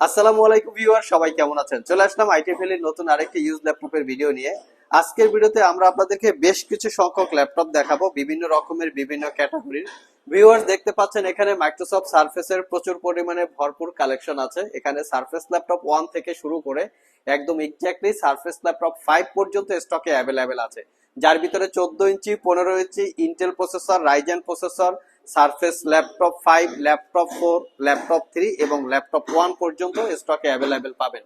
আসসালামু আলাইকুম ভিউয়ার, সবাই কেমন আছেন? চলে আসলাম আইটিএফএল এর নতুন আরেকটি ইউজ ল্যাপটপের ভিডিও নিয়ে। আজকের ভিডিওতে আমরা আপনাদেরকে বেশ কিছু সংখ্যক ল্যাপটপ দেখাবো, বিভিন্ন রকমের, বিভিন্ন ক্যাটাগরির ভিউয়ার্স দেখতে পাচ্ছেন এখানে মাইক্রোসফট সার্ফেসের প্রচুর পরিমাণে ভরপুর কালেকশন আছে। এখানে সার্ফেস ল্যাপটপ ওয়ান থেকে শুরু করে একদম এক্স্যাক্টলি সার্ফেস ল্যাপটপ ফাইভ পর্যন্ত স্টকে অ্যাভেলেবেল আছে। যার ভিতরে চোদ্দ ইঞ্চি, পনেরো inch Intel processor Ryzen processor Surface laptop five laptop four laptop three এবং ল্যাপটপ ওয়ান পর্যন্ত স্টকে অ্যাভেলেবেল পাবেন।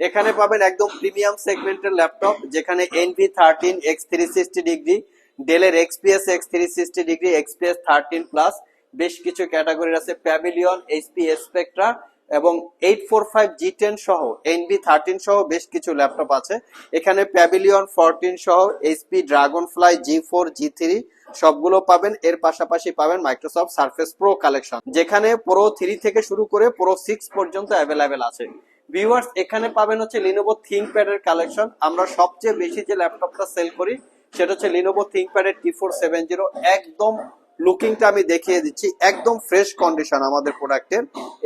এখানে পাবেন একদম প্রিমিয়াম সেগমেন্টের ল্যাপটপ যেখানে Envy thirteen X three sixty degree ডেলের XPS X three sixty degree XPS thirteen plus বেশ কিছু ক্যাটাগরির আছে প্যাভিলিয়ন এইচপি স্পেকট্রা এবং eight four five G ten সহ এনবি থার্টিন সহ বেশ কিছু ল্যাপটপ আছে। এখানে প্যাভিলিয়ন ফোরটিন সহ HP Dragonfly G four G three সবগুলো পাবেন। এর পাশাপাশি পাবেন মাইক্রোসফট সার্ফেস প্রো কালেকশন যেখানে প্রো থ্রি থেকে শুরু করে প্রো সিক্স পর্যন্ত অ্যাভেলেবেল আছে। ভিউয়ার্স এখানে পাবেন হচ্ছে লিনোভো থিঙ্কপ্যাড এর কালেকশন আমরা সবচেয়ে বেশি যে ল্যাপটপটা সেল করি, সেটা হচ্ছে লিনোভো থিঙ্কপ্যাড এর টি ফোর সেভেন জিরো একদম লুকিংটা আমি দেখিয়ে দিচ্ছি। একদম ফ্রেশ কন্ডিশন আমাদের প্রোডাক্টের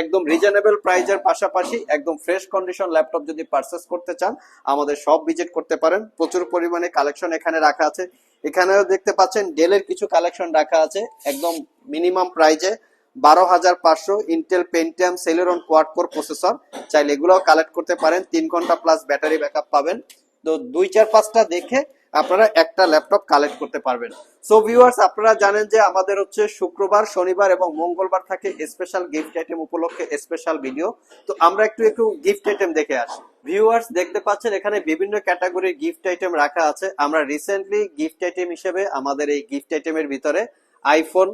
একদম রিজনেবল প্রাইজের পাশাপাশি একদম ফ্রেশ কন্ডিশন ল্যাপটপ যদি পারচেস করতে চান, আমাদের সব ভিজিট করতে পারেন। প্রচুর পরিমাণে কালেকশন এখানে রাখা আছে। এখানেও দেখতে পাচ্ছেন ডেলের কিছু কালেকশন রাখা আছে। একদম মিনিমাম প্রাইজে বারো হাজার পাঁচশো Intel Pentium Celeron quad core processor চাইলে এগুলোও কালেক্ট করতে পারেন। তিন ঘণ্টা প্লাস ব্যাটারি ব্যাকআপ পাবেন। তো দুই চার পাঁচটা দেখে আপনারা একটা ল্যাপটপ কালেক্ট করতে পারবেন। সো ভিউয়ার্স আপনারা জানেন যে আমাদের হচ্ছে শুক্রবার, শনিবার এবং মঙ্গলবার থাকে স্পেশাল গিফট আইটেম উপলক্ষে স্পেশাল ভিডিও তো আমরা একটু একটু গিফট আইটেম দেখে আসি। ভিউয়ার্স দেখতে পাচ্ছেন এখানে বিভিন্ন ক্যাটাগরির গিফট আইটেম রাখা আছে। আমরা রিসেন্টলি গিফট আইটেম হিসেবে আমাদের এই গিফট আইটেমের ভিতরে আইফোন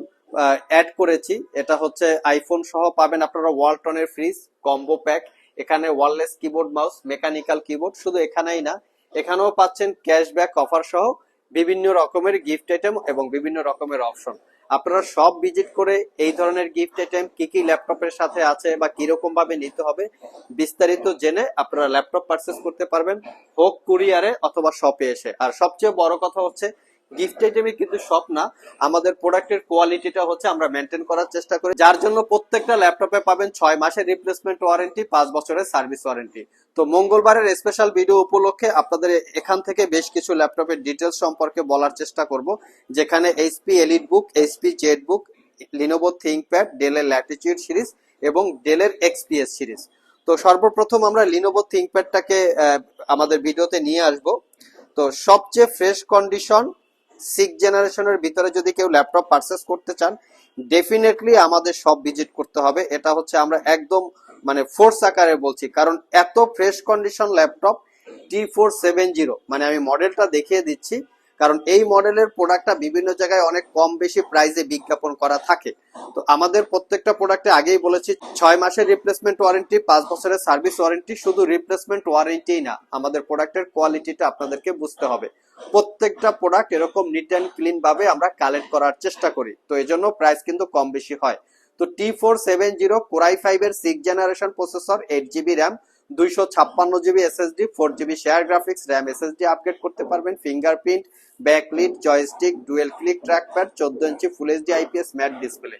অ্যাড করেছি। এটা হচ্ছে আইফোন সহ পাবেন আপনারা ওয়ালটনের ফ্রিজ কম্বো প্যাক এখানে wireless keyboard mouse mechanical keyboard শুধু এখানেই না এখানেও পাচ্ছেন ক্যাশব্যাক অফার সহ বিভিন্ন রকমের গিফট আইটেম এবং বিভিন্ন রকমের অপশন আপনারা সব ভিজিট করে এই ধরনের গিফট আইটেম কি কি ল্যাপটপের সাথে আছে বা কীরকম ভাবে নিতে হবে বিস্তারিত জেনে আপনারা ল্যাপটপ পারচেস করতে পারবেন হোক কুরিয়ারে অথবা শপে এসে। আর সবচেয়ে বড় কথা হচ্ছে গিফট আইটেমই কিন্তু সব না। আমাদের প্রোডাক্টের কোয়ালিটিটা হচ্ছে আমরা মেনটেন করার চেষ্টা করি। যার জন্য প্রত্যেকটা ল্যাপটপে পাবেন ছয় মাসের রিপ্লেসমেন্ট ওয়ারেন্টি পাঁচ বছরের সার্ভিস ওয়ারেন্টি তো মঙ্গলবারের স্পেশাল ভিডিও উপলক্ষে আপনাদের এখান থেকে বেশ কিছু ল্যাপটপের ডিটেলস সম্পর্কে বলার চেষ্টা করব। যেখানে HP EliteBook HP ZBook Lenovo ThinkPad ডেলের ল্যাটিচিউড সিরিজ এবং ডেলের এক্সপিএস সিরিজ তো সর্বপ্রথম আমরা লিনোভো থিঙ্কপ্যাডটাকে আমাদের ভিডিওতে নিয়ে আসব। তো সবচেয়ে ফ্রেশ কন্ডিশন সিক্স জেনারেশনের ভিতরে যদি কেউ ল্যাপটপ পারচেস করতে চান ডেফিনেটলি আমাদের সব ভিজিট করতে হবে। এটা হচ্ছে আমরা একদম মানে ফোর্স আকারে বলছি। কারণ এত fresh condition laptop T four seven zero মানে আমি মডেলটা দেখিয়ে দিচ্ছি। কারণ এই মডেলের প্রোডাক্টটা বিভিন্ন জায়গায় অনেক কম বেশি প্রাইসে বিজ্ঞাপন করা থাকে। তো আমাদের প্রত্যেকটা প্রোডাক্টে আগেই বলেছি, ছয় মাসের রিপ্লেসমেন্ট ওয়ারেন্টি পাঁচ বছরের সার্ভিস ওয়ারেন্টি শুধু রিপ্লেসমেন্ট ওয়ারেন্টি না, আমাদের প্রোডাক্টের কোয়ালিটিটা আপনাদেরকে বুঝতে হবে। প্রত্যেকটা প্রোডাক্ট এরকম নিট অ্যান্ড ক্লিন ভাবে আমরা কালেক্ট করার চেষ্টা করি, তো এই জন্য প্রাইস কিন্তু কম বেশি হয়। তো T four seven zero Core i five এর six generation processor eight GB RAM দুইশো ছাপ্পান্ন GB SSD four GB share graphics RAM SSD upgrade করতে পারবেন fingerprint backlit joystick dual click trackpad চোদ্দ inch full HD IPS matte display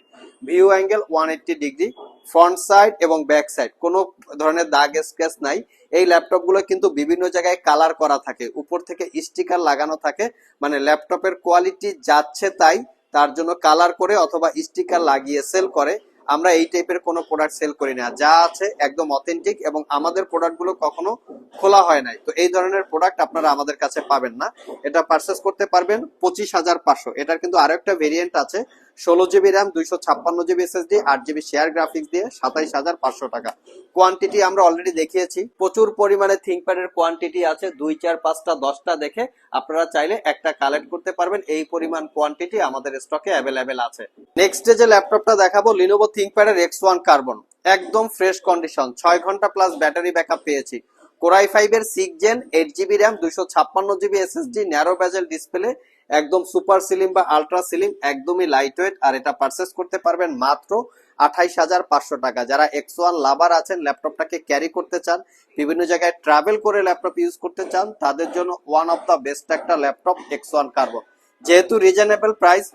view angle one eighty degree front side এবং back side কোনো ধরনের দাগ sketch নাই। এই ল্যাপটপগুলো কিন্তু বিভিন্ন জায়গায় কালার করা থাকে। উপর থেকে স্টিকার লাগানো থাকে। মানে ল্যাপটপের কোয়ালিটি যাচ্ছে তাই, তার জন্য কালার করে অথবা স্টিকার লাগিয়ে সেল করে। আমরা এই টাইপের কোনো প্রোডাক্ট সেল করি না। যা আছে একদম অথেন্টিক এবং আমাদের প্রোডাক্টগুলো কখনো খোলা হয় নাই। তো এই ধরনের প্রোডাক্ট আপনারা আমাদের কাছে পাবেন না। এটা পারচেস করতে পারবেন পঁচিশ হাজার পাঁচশো। এটার কিন্তু আরও একটা ভেরিয়েন্ট আছে ষোলো জিবি র্যাম, দুইশো ছাপ্পান্ন জিবি এসএসডি, আট জিবি শেয়ার গ্রাফিক্স দিয়ে সাতাইশ হাজার পাঁচশো টাকা। কোয়ান্টিটি আমরা অলরেডি দেখিয়েছি। প্রচুর পরিমাণে থিঙ্কপ্যাডের কোয়ান্টিটি আছে। দুই, চার, পাঁচটা, দশটা দেখে আপনারা চাইলে একটা কালেক্ট করতে পারবেন। এই পরিমাণ কোয়ান্টিটি আমাদের স্টকে অ্যাভেলেবেল আছে। নেক্সট যে ল্যাপটপটা দেখাবো লিনোভো থিঙ্কপ্যাডের এক্স ওয়ান কার্বন একদম ফ্রেশ কন্ডিশন ছয় ঘণ্টা প্লাস ব্যাটারি ব্যাকআপ পেয়েছি। কোরাই ফাইভ এর six gen eight GB RAM দুইশো ছাপ্পান্ন GB SSD narrow bezel display একদম সুপার সিলিম বা আলট্রা সিলিম একদমই লাইট ওয়েট আর এটা পারচেস করতে পারবেন মাত্র আঠাইশ হাজার পাঁচশো টাকা। যারা এক্স ওয়ান লাভার আছেন ল্যাপটপটাকে ক্যারি করতে চান, বিভিন্ন জায়গায় ট্রাভেল করে ল্যাপটপ ইউজ করতে চান, তাদের জন্য ওয়ান অফ দ্য বেস্ট একটা ল্যাপটপ এক্স ওয়ান কার্বন যেহেতু রিজনেবল প্রাইস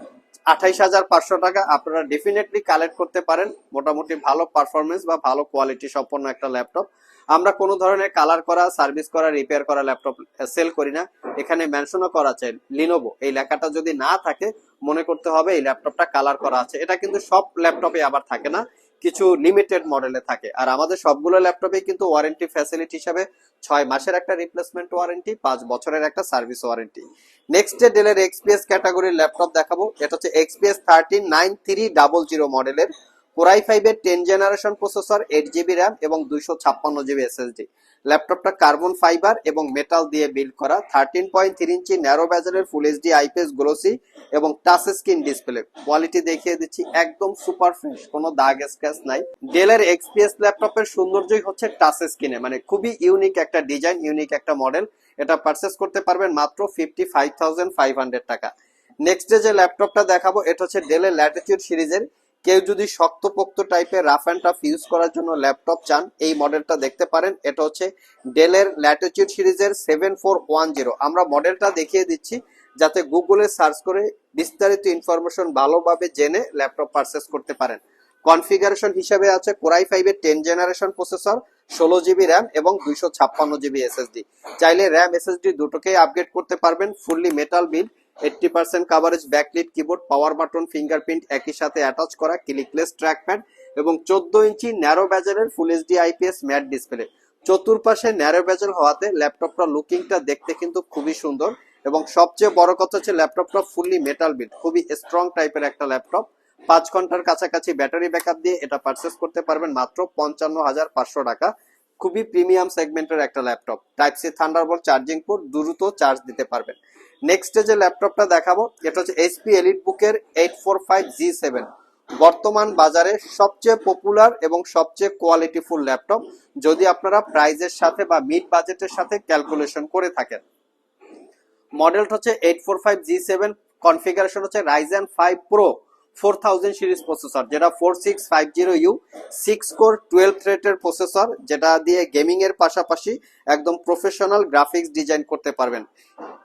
আঠাইশ হাজার পাঁচশো টাকা আপনারা ডেফিনেটলি কালেক্ট করতে পারেন। মোটামুটি ভালো পারফরমেন্স বা ভালো কোয়ালিটি সম্পন্ন একটা ল্যাপটপ আমরা কোনো ধরনের কালার করা সার্ভিস করা রিপেয়ার করা ল্যাপটপ সেল করি না। এখানে মেনশনও করা আছে লিনোভো এই লেখাটা যদি না থাকে, মনে করতে হবে এই ল্যাপটপটা কালার করা আছে। এটা কিন্তু সব ল্যাপটপে আবার থাকে না। কিছু লিমিটেড মডেলে থাকে। আর আমাদের সবগুলো ল্যাপটপে কিন্তু ওয়ারেন্টি ফ্যাসিলিটি হিসাবে ছয় মাসের একটা রিপ্লেসমেন্ট ওয়ারেন্টি পাঁচ বছরের একটা সার্ভিস ওয়ারেন্টি নেক্সট ডে ডেলের এক্সপিএস ক্যাটাগরির ল্যাপটপ দেখাবো, এটা হচ্ছে XPS thirteen nine three double zero মডেলের কোরাই ফাইভের ten generation processor eight GB RAM এবং দুইশো ছাপ্পান্ন জিবি এসএসডি ল্যাপটপটা কার্বন ফাইবার এবং মেটাল দিয়ে বিল্ড করা thirteen point three inch narrow ব্যাজারের full HD IPS glossy এবং টাচ স্ক্রিন ডিসপ্লে কোয়ালিটি দেখিয়ে দিচ্ছি, একদম সুপার ফ্রেশ কোনো দাগ স্ক্র্যাচ নাই। ডেলের এক্সপিএস ল্যাপটপের সৌন্দর্যই হচ্ছে টাচ স্ক্রিনে মানে খুবই ইউনিক একটা ডিজাইন ইউনিক একটা মডেল এটা পারচেস করতে পারবেন মাত্র fifty five thousand five hundred টাকা। নেক্সট ডে যে ল্যাপটপটা দেখাবো, এটা হচ্ছে ডেলের ল্যাটিটিউড সিরিজের কেউ যদি শক্তপোক্ত টাইপের রাফ অ্যান্ড টাফ ইউজ করার জন্য ল্যাপটপ চান, এই মডেলটা দেখতে পারেন। এটা হচ্ছে ডেলের ল্যাটিটিউড সিরিজের সেভেন ফোর ওয়ান জিরো আমরা মডেলটা দেখিয়ে দিচ্ছি, যাতে গুগলে সার্চ করে বিস্তারিত ইনফরমেশন ভালোভাবে জেনে ল্যাপটপ পারচেস করতে পারেন। কনফিগারেশন হিসেবে আছে কোরাই ফাইভের টেন জেনারেশন প্রসেসর ষোলো জিবি র্যাম এবং দুইশো ছাপ্পান্ন জিবি এসএসডি চাইলে র্যাম এসএসডি দুটোকেই আপগ্রেড করতে পারবেন fully metal build eighty percent coverage backlit keyboard power button fingerprint একই সাথে অ্যাটাচ করা ক্লিকলেস ট্র্যাকপ্যাড এবং চোদ্দ inch narrow ব্যাজারের full HD IPS matte display চতুর্পাশে ন্যারো ব্যাজেল হওয়াতে ল্যাপটপটা লুকিংটা দেখতে কিন্তু খুবই সুন্দর এবং সবচেয়ে বড় কথা হচ্ছে ল্যাপটপটা ফুললি মেটাল বিল্ড খুবই স্ট্রং টাইপের একটা ল্যাপটপ পাঁচ ঘণ্টার কাছাকাছি ব্যাটারি ব্যাকআপ দিয়ে এটা পারচেস করতে পারবেন মাত্র পঞ্চান্ন হাজার পাঁচশো টাকা। খুবই প্রিমিয়াম সেগমেন্টের একটা laptop type C Thunderbolt charging port দ্রুত চার্জ দিতে পারবেন। নেক্সট যে ল্যাপটপটা দেখাবো, এটা হচ্ছে এইচপি এলিট বুকের eight four five G seven বর্তমান বাজারে সবচেয়ে পপুলার এবং সবচেয়ে কোয়ালিটিফুল ল্যাপটপ যদি আপনারা প্রাইজের সাথে বা মিড বাজেটের সাথে ক্যালকুলেশন করে থাকেন। মডেলটা হচ্ছে eight four five G seven configuration হচ্ছে Ryzen five Pro four thousand series processor যেটা four six five zero U six core twelve থ্রেটের processor যেটা দিয়ে গেমিং এর পাশাপাশি একদম প্রফেশনাল গ্রাফিক্স ডিজাইন করতে পারবেন।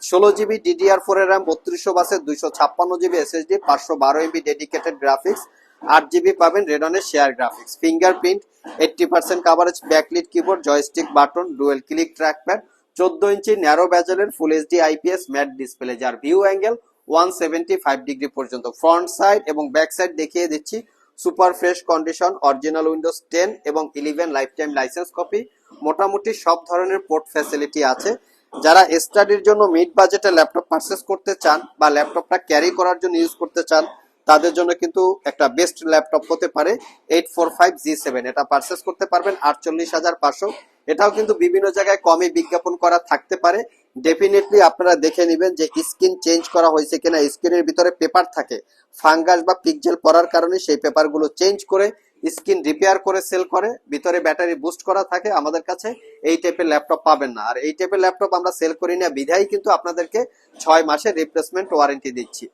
ষোলো জিবি ডিডিআর ফোর এর র্যাম বত্রিশশো বাসে দুইশো ছাপ্পান্ন জিবি এসএসডি পাঁচশো বারো এমবি ডেডিকেটেড গ্রাফিক্স আট জিবি পাবেন রেডনের share graphics fingerprint eighty percent coverage backlit keyboard joystick button dual click trackpad চোদ্দ inch narrow ব্যাজেলের full HD IPS matte display যার view angle one seventy five degree পর্যন্ত। Front side এবং back side দেখিয়ে দিচ্ছি। Super fresh condition original Windows ten এবং eleven life time license copy মোটামুটি সব ধরনের পোর্ট ফ্যাসিলিটি আছে। যারা স্টাডির জন্য মিড বাজেটে ল্যাপটপ পারচেস করতে চান বা ল্যাপটপটা ক্যারি করার জন্য ইউজ করতে চান, তাদের জন্য কিন্তু একটা বেস্ট ল্যাপটপ হতে পারে। Eight four five G seven এটা পারচেস করতে পারবেন আটচল্লিশ হাজার পাঁচশো। এটাও কিন্তু বিভিন্ন জায়গায় কমে বিজ্ঞাপন করা থাকতে পারে। ডেফিনেটলি আপনারা দেখে নেবেন যে স্কিন চেঞ্জ করা হয়েছে কিনা স্ক্রিনের ভিতরে পেপার থাকে। ফাঙ্গাস বা পিকজেল পড়ার কারণে সেই পেপারগুলো চেঞ্জ করে স্ক্রিন রিপেয়ার করে সেল করে, ভিতরে ব্যাটারি বুস্ট করা থাকে। আমাদের কাছে এই টাইপের ল্যাপটপ পাবেন না। আর এই টাইপের ল্যাপটপ আমরা সেল করি না বিধায় কিন্তু আপনাদেরকে ছয় মাসের রিপ্লেসমেন্ট ওয়ারেন্টি দিচ্ছি।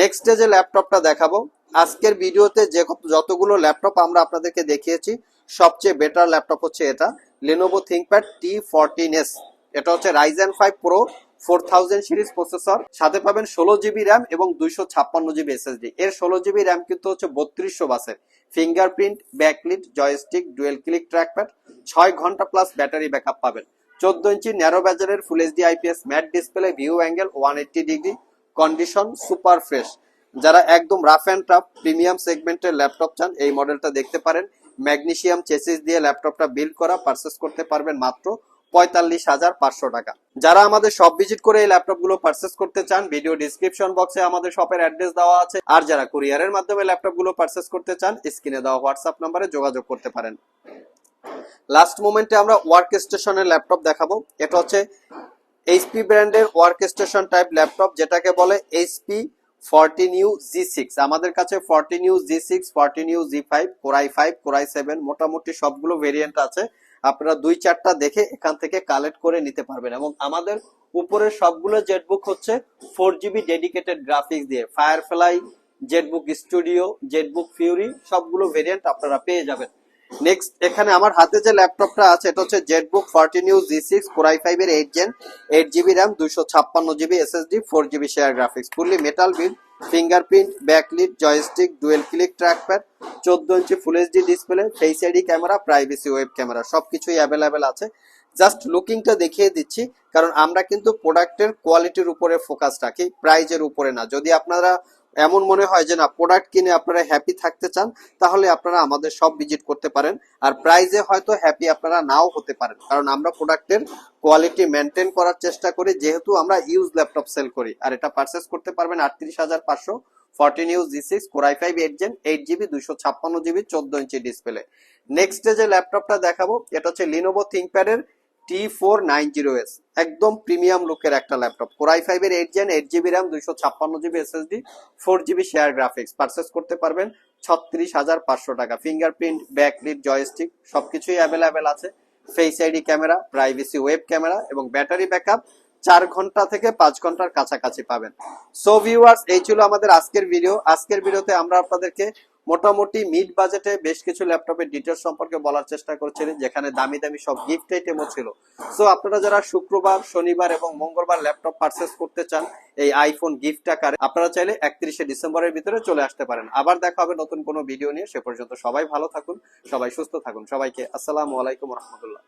নেক্সট যে ল্যাপটপটা দেখাবো, আজকের ভিডিওতে যে যতগুলো ল্যাপটপ আমরা আপনাদেরকে দেখিয়েছি, সবচেয়ে বেটার ল্যাপটপ হচ্ছে এটা। Lenovo ThinkPad T fourteen S এটা হচ্ছে Ryzen five Pro four thousand series processor সাথে পাবেন ষোলো জিবি র্যাম এবং দুইশো ছাপ্পান্ন জিবি এসএসডি এর ষোলো জিবি র্যাম কিন্তু হচ্ছে বত্রিশশো বাসের। Fingerprint backlit joystick dual click trackpad ছয় ঘণ্টা প্লাস ব্যাটারি ব্যাকআপ পাবেন। চোদ্দ inch narrow ব্যাজারের full HD IPS matte display view angle one eighty degree condition super fresh যারা একদম রাফ অ্যান্ড টাফ প্রিমিয়াম সেগমেন্টের ল্যাপটপ চান, এই মডেলটা দেখতে পারেন। ম্যাগনেসিয়াম চেসিস দিয়ে ল্যাপটপটা বিল্ড করা পারচেস করতে পারবেন মাত্র পঁয়তাল্লিশ হাজার পাঁচশো টাকা। যারা আমাদের শপ ভিজিট করে এই ল্যাপটপগুলো পারচেস করতে চান ভিডিও ডিসক্রিপশন বক্সে আমাদের শপের অ্যাড্রেস দেওয়া আছে। আর যারা কুরিয়ারের মাধ্যমে ল্যাপটপগুলো পারচেস করতে চান স্ক্রিনে দেওয়া হোয়াটসঅ্যাপ নাম্বারে যোগাযোগ করতে পারেন। লাস্ট মোমেন্টে আমরা ওয়ার্ক স্টেশনের ল্যাপটপ দেখাবো। এটা হচ্ছে এইচপি ব্র্যান্ডের ওয়ার্ক স্টেশন টাইপ ল্যাপটপ, যেটাকে বলে HP fourteen U G six. আমাদের কাছে fourteen U G six fourteen U G five, Core i five, Core i seven, মোটামুটি সবগুলো ভেরিয়েন্ট আছে। আপনারা দুই চারটা দেখে এখান থেকে কালেক্ট করে নিতে পারবেন। এবং আমাদের উপরের সবগুলো জেটবুক হচ্ছে ফোর জিবি ডেডিকেটেড গ্রাফিক্স দিয়ে। Firefly Zenbook Studio Zenbook Fury সবগুলো ভেরিয়েন্ট আপনারা পেয়ে যাবেন। নেক্সট এখানে আমার হাতে যে ল্যাপটপটা আছে, এটা হচ্ছে Zenbook fourteen new G six core i five এর eight gen eight GB RAM দুইশো ছাপ্পান্ন GB SSD four GB share graphics fully metal build fingerprint backlit joystick dual click trackpad চোদ্দ inch full HD display face ID camera privacy web camera সবকিছুই available আছে। Just লুকিংটা দেখিয়ে দিচ্ছি, কারণ আমরা কিন্তু প্রোডাক্টের কোয়ালিটির উপরে ফোকাস রাখি প্রাইজের উপরে না। যদি আপনারা এমন মনে হয় যে না প্রোডাক্ট কিনে আপনারা হ্যাপি থাকতে চান, তাহলে আপনারা আমাদের সব ভিজিট করতে পারেন। আর প্রাইজে হয়তো হ্যাপি আপনারা নাও হতে পারেন। কারণ আমরা প্রোডাক্টের কোয়ালিটি মেনটেন করার চেষ্টা করি, যেহেতু আমরা ইউজ ল্যাপটপ সেল করি। আর এটা পারচেস করতে পারবেন আটত্রিশ হাজার পাঁচশো fourteen use G six core i five eight gen eight GB দুইশো ছাপ্পান্ন জিবি চোদ্দ ইঞ্চি ডিসপ্লে নেক্সট যে ল্যাপটপটা দেখাবো, এটা হচ্ছে Lenovo থিঙ্কপ্যাডের T four nine zero S একদম প্রিমিয়াম লুকের একটা ল্যাপটপ কোরাই ফাইভ এর eight gen eight GB RAM দুইশো ছাপ্পান্ন GB SSD four GB share graphics purchase করতে পারবেন ছত্রিশ হাজার পাঁচশো টাকা। ফিঙ্গারপ্রিন্ট ব্যাকলিট জয়স্টিক সবকিছুই অ্যাভেলেবেল আছে। Face ID camera privacy web camera এবং ব্যাটারি ব্যাকআপ চার ঘণ্টা থেকে পাঁচ ঘণ্টার কাছাকাছি পাবেন। সো ভিউয়ার্স এই ছিল আমাদের আজকের ভিডিও আজকের ভিডিওতে আমরা আপনাদেরকে মোটামুটি মিড বাজেটে বেশ কিছু ল্যাপটপের ডিটেলস সম্পর্কে বলার চেষ্টা করছিলেন, যেখানে দামি দামি সব গিফট আইটেমও ছিল। সো আপনারা যারা শুক্রবার, শনিবার এবং মঙ্গলবার ল্যাপটপ পারচেস করতে চান, এই আইফোন গিফট আকারে, আপনারা চাইলে একত্রিশে ডিসেম্বরের ভিতরে চলে আসতে পারেন। আবার দেখা হবে নতুন কোনো ভিডিও নিয়ে। সে পর্যন্ত সবাই ভালো থাকুন, সবাই সুস্থ থাকুন। সবাইকে আসসালামু আলাইকুম রহমতুল্লাহ।